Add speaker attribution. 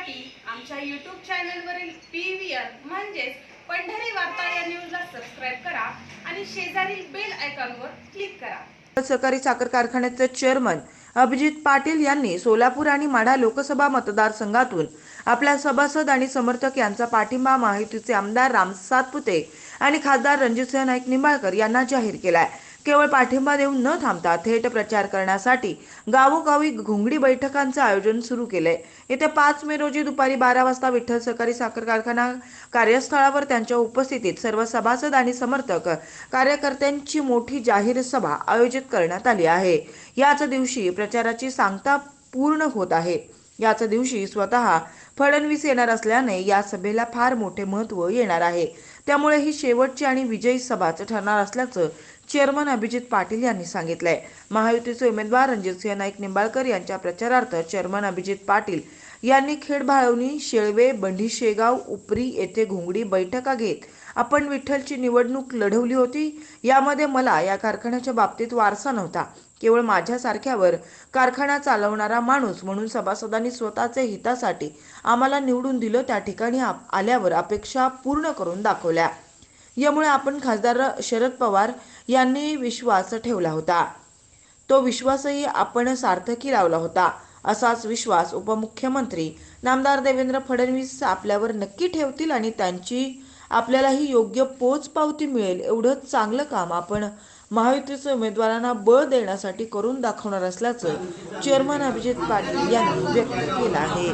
Speaker 1: पाहण्यासाठी आमच्या यूट्यूब चॅनलवरील पी व्ही आर म्हणजेच पंढरी वार्ता या न्यूजला सबस्क्राईब करा आणि शेजारील बेल आयकॉनवर क्लिक करा.
Speaker 2: सहकारी साखर कारखान्याचे चेअरमन अभिजित पाटील यांनी सोलापूर आणि माढा लोकसभा मतदारसंघातून आपल्या सभासद आणि समर्थक यांचा पाठिंबा माहितीचे आमदार राम सातपुते आणि खासदार रणजितसिंह नाईक निंबाळकर यांना जाहीर केला आहे केवळ पाठिंबा देऊन न थांबता थेट प्रचार करण्यासाठी गावोगावी घोंगडी बैठकांचं आयोजन सुरू केलंय. येत्या पाच मे रोजी दुपारी बारा वाजता विठ्ठल सहकारी साखर कारखाना कार्यस्थळावर त्यांच्या उपस्थितीत सर्व सभासद आणि समर्थक कार्यकर्त्यांची मोठी जाहीर सभा आयोजित करण्यात आली आहे. याच दिवशी प्रचाराची सांगता पूर्ण होत आहे. याच दिवशी स्वतः फडणवीस येणार असल्याने या सभेला फार मोठे महत्त्व येणार आहे. त्यामुळे ही शेवटची आणि विजयी सभाच ठरणार असल्याचं चेअरमन अभिजित पाटील यांनी सांगितलंय. महायुतीचे उमेदवार रणजितसिंह नाईक निंबाळकर यांच्या प्रचारार्थ चेअरमन अभिजित पाटील यांनी खेड भाळवणी शेळवे बंढी शेगाव उपरी येथे घोंगडी बैठका घेत आपण विठ्ठलची निवडणूक लढवली होती. यामध्ये मला या कारखान्याच्या बाबतीत वारसा नव्हता. केवळ माझ्यासारख्यावर कारखाना चालवणारा माणूस म्हणून सभासदांनी स्वतःचे हितासाठी आम्हाला निवडून दिलं त्या ठिकाणी आप- आल्यावर अपेक्षा पूर्ण करून दाखवल्या. यामुळे आपण खासदार शरद पवार यांनी विश्वास ठेवला होता. तो विश्वासही आपण सार्थकी लावला होता असाच विश्वास उपमुख्यमंत्री नामदार देवेंद्र फडणवीस आपल्यावर नक्की ठेवतील आणि त्यांची आपल्यालाही योग्य पोचपावती मिळेल एवढं चांगलं काम आपण महायुतीच्या उमेदवारांना बळ देण्यासाठी करून दाखवणार असल्याचं चेअरमन अभिजित पाटील यांनी व्यक्त केलं आहे.